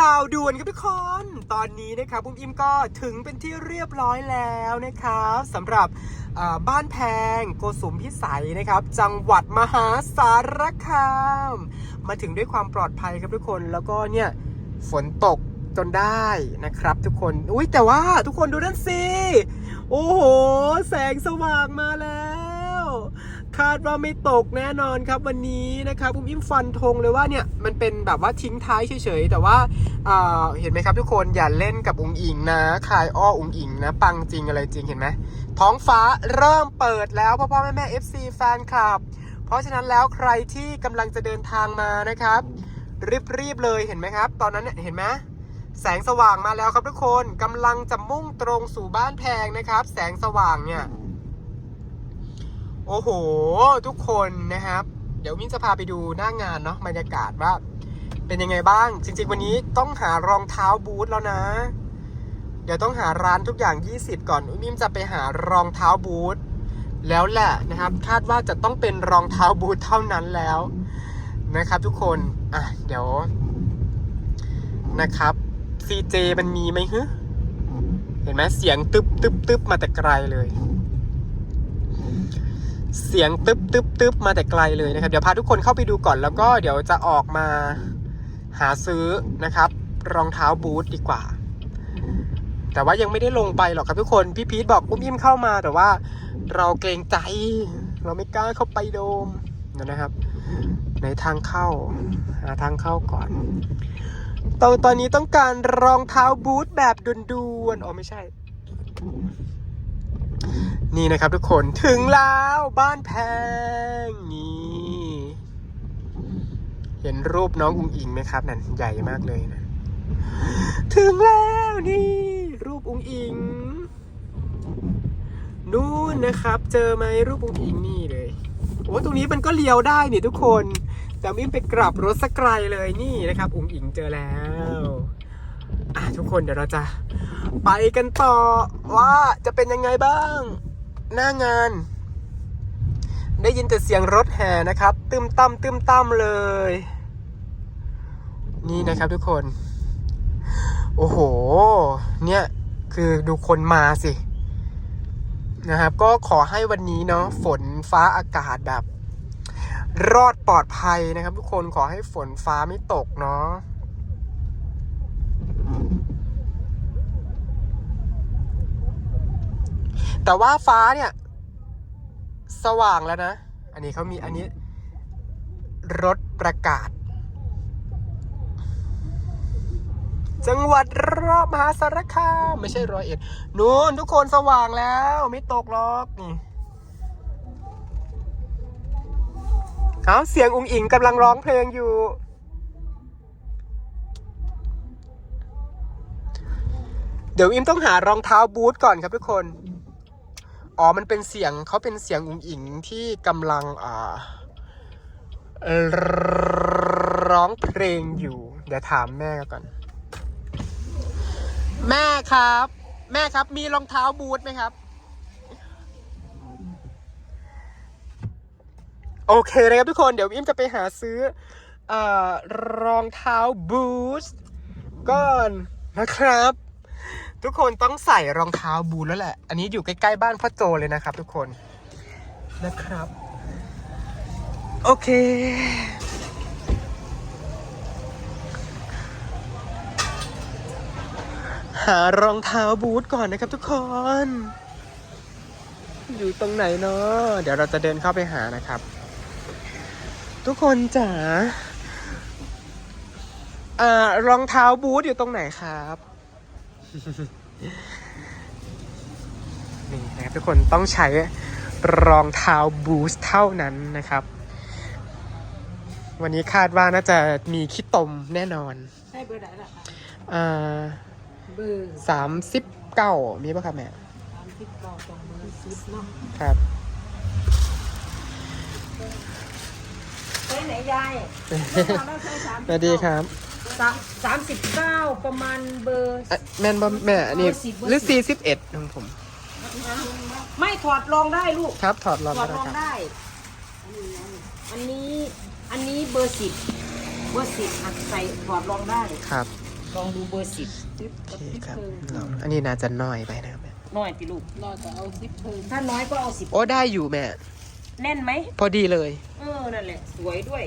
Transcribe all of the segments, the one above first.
ข่าวด่วนครับทุกคน ตอนนี้นะครับบุ้มอิมก็ถึงเป็นที่เรียบร้อยแล้วนะครับสำหรับบ้านแพงโกสุมพิสัยนะครับ จังหวัดมหาสารคาม มาถึงด้วยความปลอดภัยครับทุกคนแล้วก็เนี่ยฝนตกจนได้นะครับ ทุกคน อุ้ยแต่ว่าทุกคนดูนั่นสิ โอ้โห แสงสว่างมาแล้ว คาดว่าไม่ตกแน่นอนครับวันนี้นะครับอุ้มอิ่มฟันธงเลยว่าเนี่ยมันเป็นแบบว่าทิ้งท้ายเฉยๆแต่ว่าอ่าเห็นไหมครับทุกคนอย่าเล่นกับอุงอิงนะคายอ้ออุงอิงนะ ปังจริงอะไรจริงเห็นไหมท้องฟ้าเริ่มเปิดแล้วพ่อพ่อแม่แม่ FC แฟนคลับ เพราะฉะนั้นแล้วใครที่กำลังจะเดินทางมานะครับ รีบๆเลยเห็นไหมครับ ตอนนั้นเนี่ยเห็นไหมแสงสว่างมาแล้วครับทุกคนกำลังจะมุ่งตรงสู่บ้านแพงนะครับ แสงสว่างเนี่ย โอ้โห ทุกคนนะครับ เดี๋ยวมิ้นจะพาไปดูหน้างานเนาะบรรยากาศว่าเป็นยังไงบ้าง จริง ๆ วันนี้ต้องหารองเท้าบูทแล้วนะ เดี๋ยวต้องหาร้านทุกอย่าง 20 ก่อนมิ้มจะไปหารองเท้าบูทแล้วแหละนะครับ คาดว่าจะต้องเป็นรองเท้าบูทเท่านั้นแล้วนะครับ ทุกคนอะเดี๋ยว นะครับ CJ มันมีไหมฮึเห็นไหมเสียงตึบตึบตึบมาแต่ไกลเลย เสียงตึ๊บตึ๊บตึ๊บมาแต่ไกลเลยนะครับ เดี๋ยวพาทุกคนเข้าไปดูก่อนแล้วก็เดี๋ยวจะออกมาหาซื้อนะครับ รองเท้าบูทดีกว่า แต่ว่ายังไม่ได้ลงไปหรอกครับทุกคน พี่พีทบอกอุ้มอิ่มเข้ามาแต่ว่าเราเกรงใจ เราไม่กล้าเข้าไปโดมนะครับในทางเข้าหาทางเข้าก่อนตอนตอนนี้ต้องการรองเท้าบูทแบบด่วนๆอ๋อไม่ใช่ นี่นะครับทุกคนถึงแล้วบ้านแพงนี่เห็นรูปน้องอุงอิงไหมครับนั่นใหญ่มากเลยนะ ถึงแล้วนี่ รูปอุงอิงนู่นนะครับ เจอไหมรูปอุงอิงนี่เลยโอ้ตรงนี้มันก็เลี้ยวได้นี่ทุกคน แต่มิ้มไปกลับรถสักไกลเลยนี่นะครับ อุงอิงเจอแล้วอะทุกคนเดี๋ยวเราจะ ไปกันต่อว่าจะเป็นยังไงบ้าง หน้างาน ได้ยินแต่เสียงรถแห่นะครับ ตึมตั้มตึมตั้มเลย นี่นะครับทุกคน โอ้โห เนี่ยคือดูคนมาสินะครับก็ขอให้วันนี้เนาะฝนฟ้าอากาศแบบ รอดปลอดภัยนะครับ ทุกคนขอให้ฝนฟ้าไม่ตกเนาะ แต่ว่าฟ้าเนี่ย สว่างแล้วนะ อันนี้เขามีอันนี้ รถประกาศ จังหวัดรอบมหาสารคามไม่ใช่ร้อยเอ็ดนู่นทุกคนสว่างแล้ว ไม่ตกหรอกนี่เอาเสียงอุงอิงกำลังร้องเพลงอยู่ เดี๋ยวอิมต้องหารองเท้าบูทก่อนครับทุกคน อ๋อ มันเป็นเสียงเขาเป็นเสียงอุ๋งอิงที่กำลังอ่าร้องเพลงอยู่ เดี๋ยวถามแม่ก่อน แม่ครับ แม่ครับ มีรองเท้าบูทไหมครับ โอเคเลยครับทุกคน เดี๋ยวอิมจะไปหาซื้ออรองเท้าบูทก่อนนะครับ ทุกคนต้องใส่รองเท้าบูทแล้วแหละ อันนี้อยู่ใกล้ๆบ้านพ่อโจเลยนะครับ ทุกคนนะครับ โอเค หารองเท้าบูทก่อนนะครับทุกคน อยู่ตรงไหนเนาะเดี๋ยวเราจะเดินเข้าไปหานะครับ ทุกคนจ๋าอ่ารองเท้าบูทอยู่ตรงไหนครับ นี่นะครับทุกคนต้องใช้รองเท้าบูสเท่านั้นนะครับ วันนี้คาดว่าน่าจะมีขี้ตมแน่นอนใช่เบอร์ไหนล่ะคะอ่าเบอร์สามสิบเก้ามีป่ะครับแม่สามสิบเก้าตรงเบอร์สิบเนาะครับไปไหนยายสวัสดีครับ สามสามสิบเก้าประมาณเบอร์ อะแม่นบ่แม่อันนี้เบอร์สิบเบอร์ หรือสิสี่บสิบเอ็ดของผม ไม่ถอดรองได้ลูก ครับถอดรองถอก็ดได้รองครับ ได้ อันนี้ อันนี้เบอร์สิบเบอร์สิบหักใส่ถอดรองได้ ครับลองดูเบอร์สิบโอเคครับลองอันนี้น่าจะน้อยไปนะครับแม่น้อยติลูก รอจะเอาซิปเพิ่มถ้าน้อยก็เอาสิบโอ้ได้อยู่แม่ แน่นไหม พอดีเลย เออ นั่นแหละ สวยด้วย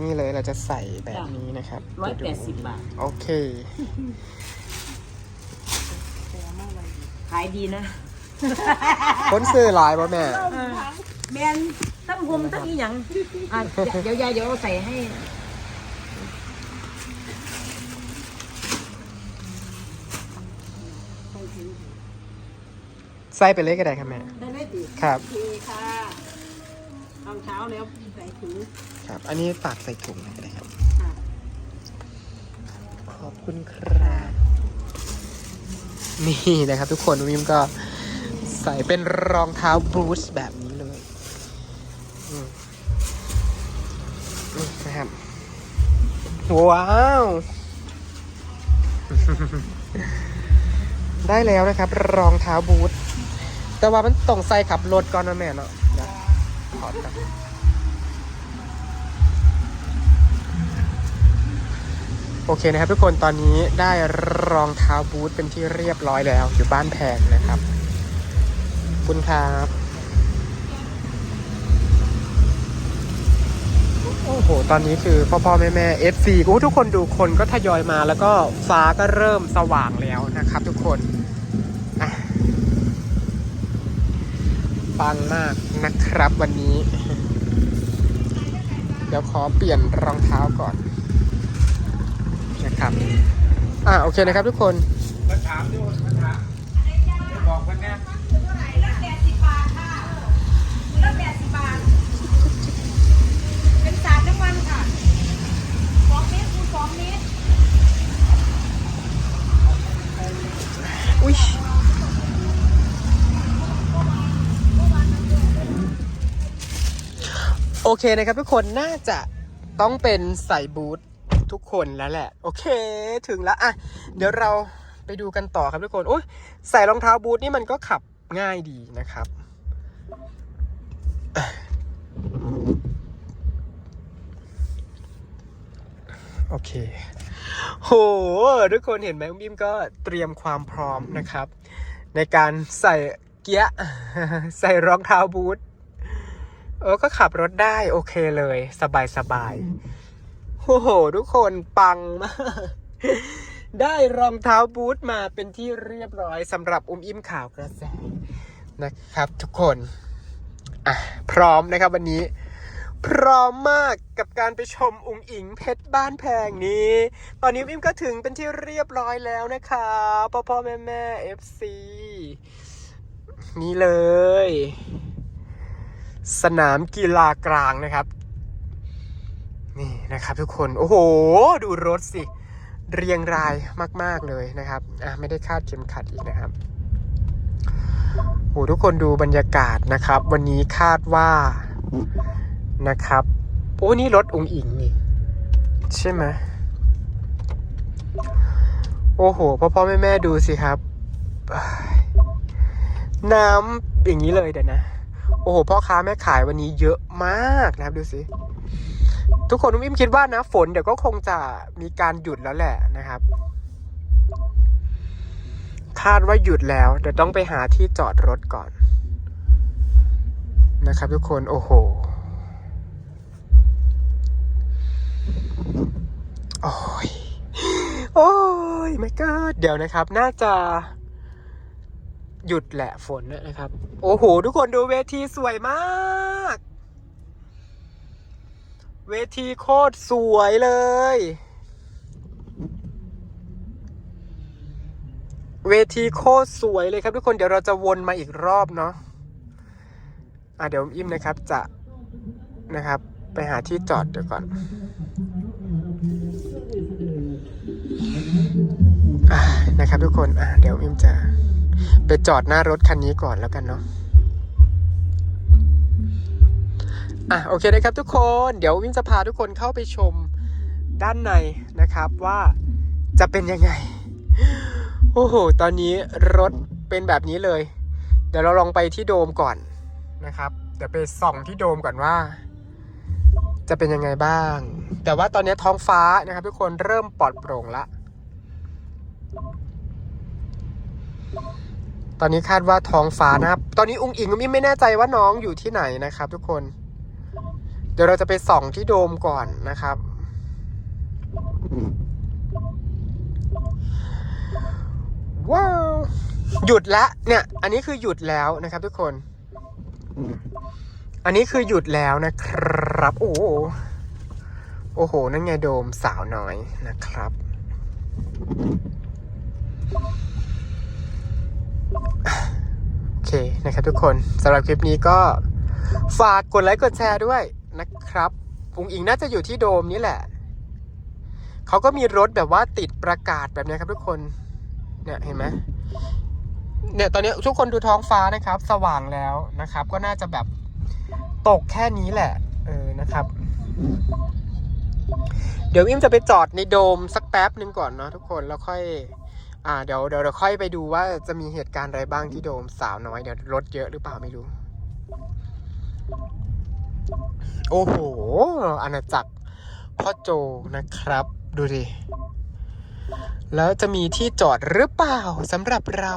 นี่เลยเราจะใส่แบบนี้นะครับร้อยเดี๋แปวดสิบบาท โอเค ขายดีนะคนซื้อหลายป่ะแม่ แมนตั้งหมตั้งอีหยังอะเดี๋ยวยายเดี๋ยวเราใส่ให้ใส่ไปเลยก็ได้ครับแม่ ได้ไหมติครับโอเคค่ะต อนเช้าแล้วใส่ถุงครับ อันนี้ฝากใส่ถุงเลยก็ได้ครับ ค่ะขอบคุณครับ นี่นะครับทุกคนวิมก็ใส่เป็นรองเท้าบูทแบบนี้เลยอืมนี่นะครับ ว้าว ได้แล้วนะครับ รองเท้าบูทแต่ว่ามันต้องใส่ขับรถก่อนนะแม่เนาะเดี๋ยวถ อดกันโอเคนะครับทุกคนตอนนี้ได้รองเท้าบูทเป็นที่เรียบร้อยแล้ว อยู่บ้านแพงนะครับขอบคุณครับโอ้โห ตอนนี้คือพ่อพ่อแม่แม่ FC โอ้ทุกคนดูคนก็ทยอยมาแล้วก็ฟ้าก็เริ่มสว่างแล้วนะครับทุกคนอะ ปังมากนะครับวันนี้ เดี๋ยวขอเปลี่ยนรองเท้าก่อนนะครับ อะโอเคนะครับทุกคนมาถามดูมาถามบอกเพื่อนน่เป็น เคนะครับทุกคนน่าจะต้องเป็นใส่บูททุกคนแล้วแหละ โอเคถึงแล้วอะเดี๋ยวเราไปดูกันต่อครับทุกคนโอ้ยใส่รองเท้าบูทนี่มันก็ขับง่ายดีนะครับโอเค โห ทุกคนเห็นไหมมบิมก็เตรียมความพร้อมนะครับ ในการใส่เกียร์ใส่รองเท้าบูท เออก็ขับรถได้โอเคเลย สบายสบายโอ้โห ทุกคนปังมาก ได้รองเท้าบูทมาเป็นที่เรียบร้อยสำหรับอุ้มอิ่มข่าวกระแสนะครับ ทุกคนอะพร้อมนะครับวันนี้ พร้อมมากกับการไปชมอุงอิงเพชรบ้านแพงนี้ ตอนนี้วิมก็ถึงเป็นที่เรียบร้อยแล้วนะคะพ่อพ่อแม่แม่เอฟซีนี่เลย สนามกีฬากลางนะครับ นี่นะครับทุกคน โอ้โห ดูรถสิ เรียงรายมาก ๆเลยนะครับ อะไม่ได้คาดเข็มขัดอีกนะครับโอ้ทุกคนดูบรรยากาศนะครับ วันนี้คาดว่านะครับโอ้นี่รถองค์อิงนี่ ใช่ไหมโอ้โหพ่อพ่อแม่แม่ดูสิครับ น้ำอย่างนี้เลยเดี๋ยวนะ โอ้โหพ่อค้าแม่ขายวันนี้เยอะมากนะครับดูสิทุกคนอุ้มคิดว่านะ ฝนเดี๋ยวก็คงจะมีการหยุดแล้วแหละนะครับ คาดว่าหยุดแล้ว เดี๋ยวต้องไปหาที่จอดรถก่อน นะครับ ทุกคนโอ้โหโอ้ยโอ้ยไม่ก็เดี๋ยวนะครับ น่าจะ หยุดแหละฝนนะครับ โอ้โห ทุกคนดูเวทีสวยมาก เวทีโคตรสวยเลย เวทีโคตรสวยเลยครับ ทุกคนเดี๋ยวเราจะวนมาอีกรอบเนาะอะเดี๋ยวอิ่มนะครับจะนะครับ ไปหาที่จอดเดี๋ยวก่อนอะนะครับทุกคนอะเดี๋ยวอิมจะ ไปจอดหน้ารถคันนี้ก่อนแล้วกันเนาะอะโอเคนะครับทุกคนเดี๋ยวอิมจะพาทุกคนเข้าไปชมด้านในนะครับว่าจะเป็นยังไง โอ้โห ตอนนี้รถเป็นแบบนี้เลย เดี๋ยวเราลองไปที่โดมก่อนนะครับ เดี๋ยวไปส่องที่โดมก่อนว่า จะเป็นยังไงบ้าง แต่ว่าตอนนี้ท้องฟ้านะครับ ทุกคนเริ่มปลอดโปร่งละ ตอนนี้คาดว่าท้องฟ้านะครับ ตอนนี้อุ้งอิงอุ้งอิงไม่แน่ใจว่าน้องอยู่ที่ไหนนะครับ ทุกคน เดี๋ยวเราจะไปส่องที่โดมก่อนนะครับ ว้าว หยุดละเนี่ย อันนี้คือหยุดแล้วนะครับ ทุกคน อันนี้คือหยุดแล้วนะครับ โอ้โหโอ้โห นั่นไงโดมสาวน้อยนะครับ โอเคนะครับทุกคนสำหรับคลิปนี้ก็ฝากกดไลค์กดแชร์ด้วยนะครับอุงอิงน่าจะอยู่ที่โดมนี้แหละ เขาก็มีรถแบบว่าติดประกาศแบบนี้ครับทุกคน เนี่ยเห็นไหมเนี่ยตอนนี้ทุกคนดูท้องฟ้านะครับ สว่างแล้วนะครับ ก็น่าจะแบบตกแค่นี้แหละ เออนะครับ เดี๋ยวอิมจะไปจอดในโดมสักแป๊บหนึ่งก่อนเนาะทุกคนแล้วค่อย อ่าเดี๋ยวเดี๋ยวเดี๋ยวค่อยไปดูว่าจะมีเหตุการณ์อะไรบ้างที่โดมสาวน้อยเดี๋ยวรถเยอะหรือเปล่าไม่รู้ โอ้โหอาณาจักรพ่อโจนะครับ ดูดิ แล้วจะมีที่จอดหรือเปล่าสำหรับเรา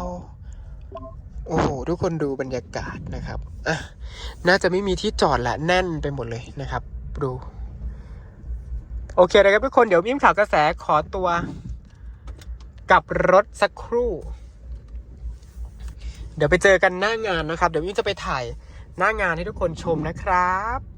โอ้โห ทุกคนดูบรรยากาศนะครับอะน่าจะไม่มีที่จอดละแน่นไปหมดเลยนะครับ ดู โอเคนะครับทุกคนเดี๋ยวมิมข่าวกระแสขอตัว กับรถสักครู่ เดี๋ยวไปเจอกันหน้างานนะครับ เดี๋ยวอิ้งจะไปถ่ายหน้างานให้ทุกคนชมนะครับ